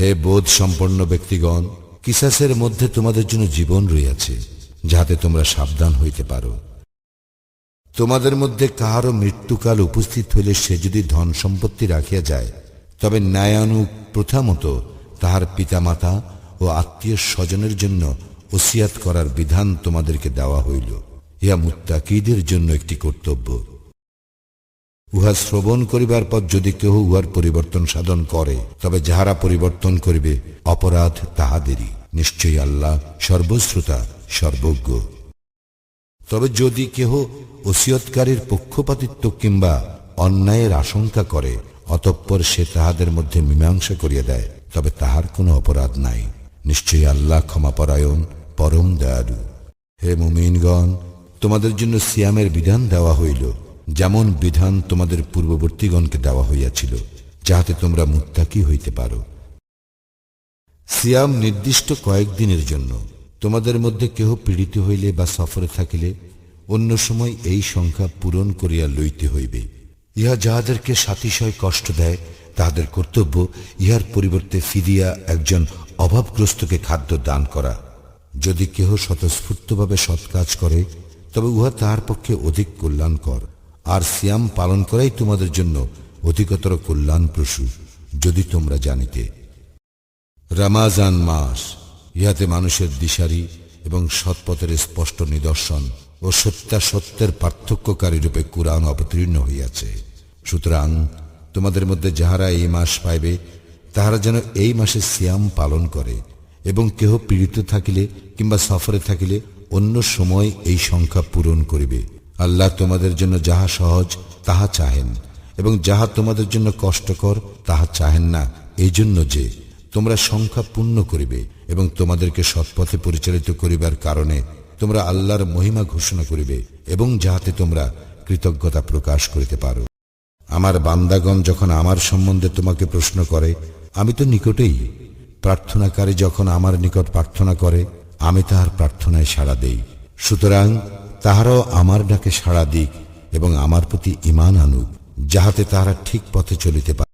হে বোধ সম্পন্ন ব্যক্তিগণ, কিসাসের মধ্যে তোমাদের জন্য জীবন রইয়াছে, যাহাতে তোমরা সাবধান হইতে পারো। তোমাদের মধ্যে কাহারও মৃত্যুকাল উপস্থিত হইলে সে যদি ধন সম্পত্তি রাখিয়া যায়, তবে ন্যায়ানুগ প্রথা মতো তাহার পিতামাতা ও আত্মীয় স্বজনের জন্য ওসিয়াত করার বিধান তোমাদেরকে দেওয়া হইল। ইহা মুত্তাকিদের জন্য একটি কর্তব্য। উহা শ্রবণ করিবার পর যদি কেহ উহার পরিবর্তন সাধন করে, তবে যাহারা পরিবর্তন করিবে, অপরাধ তাহাদেরই। নিশ্চয়ই আল্লাহ সর্বশ্রোতা, সর্বজ্ঞ। তবে যদি কেহ ওসিয়তকারীর পক্ষপাতিত্ব কিংবা অন্যায়ের আশঙ্কা করে, অতঃপর সে তাহাদের মধ্যে মীমাংসা করিয়া দেয়, তবে তাহার কোনো অপরাধ নাই। নিশ্চয়ই আল্লাহ ক্ষমাপরায়ণ, পরম দয়ালু। হে মুমিনগণ, তোমাদের জন্য সিয়ামের বিধান দেওয়া হইল যেমন বিধান তোমাদের পূর্ববর্তীগণকে দেওয়া হইয়াছিল, যাহাতে তোমরা মুত্তাকি হইতে পারো। সিয়াম নির্দিষ্ট কয়েকদিনের জন্য তোমাদের মধ্যে কেহ পীড়িত হইলে বা সফরে থাকিলে অন্য সময় এই সংখ্যা পূরণ করিয়া লইতে হইবে। ইহা যাহাদেরকে সাতিশয় কষ্ট দেয়, তাহাদের কর্তব্য ইহার পরিবর্তে ফিরিয়া একজন অভাবগ্রস্তকে খাদ্য দান করা। যদি কেহ স্বতঃস্ফূর্তভাবে সৎ কাজ করে, তবে উহা তাহার পক্ষে অধিক কল্যাণকর। আর সিয়াম পালন করাই তোমাদের জন্য অধিকতর কল্যাণপ্রসূ, যদি তোমরা জানিতে। রামাজান মাস, ইহাতে মানুষের দিশারি এবং সৎপথের স্পষ্ট নিদর্শন ও সত্যাসত্যের পার্থক্যকারী রূপে কোরআন অবতীর্ণ হইয়াছে। সুতরাং তোমাদের মধ্যে যাহারা এই মাস পাইবে, তাহারা যেন এই মাসে সিয়াম পালন করে এবং কেহ পীড়িত থাকিলে কিংবা সফরে থাকিলে অন্য সময় এই সংখ্যা পূরণ করিবে। আল্লাহ তোমাদের জন্য যাহা সহজ, তাহা চাহেন। এবং যাহা তোমাদের জন্য কষ্টকর, তাহা চাহেন না। এই জন্য যে, তোমরা সংখ্যা পূর্ণ করিবে এবং তোমাদেরকে সৎপথে পরিচালিত করিবার কারণে তোমরা আল্লাহর মহিমা ঘোষণা করিবে এবং যাহাতে তোমরা কৃতজ্ঞতা প্রকাশ করিতে পারো। আমার বান্দাগণ যখন আমার সম্বন্ধে তোমাকে প্রশ্ন করে, আমি তো নিকটেই। প্রার্থনাকারী যখন আমার নিকট প্রার্থনা করে, আমি তাহার প্রার্থনায় সাড়া দেই। সুতরাং তাহারাও আমার ডাকে সাড়া দিক এবং আমার প্রতি ইমান আনুক, যাহাতে তাহারা ঠিক পথে চলিতে পারে।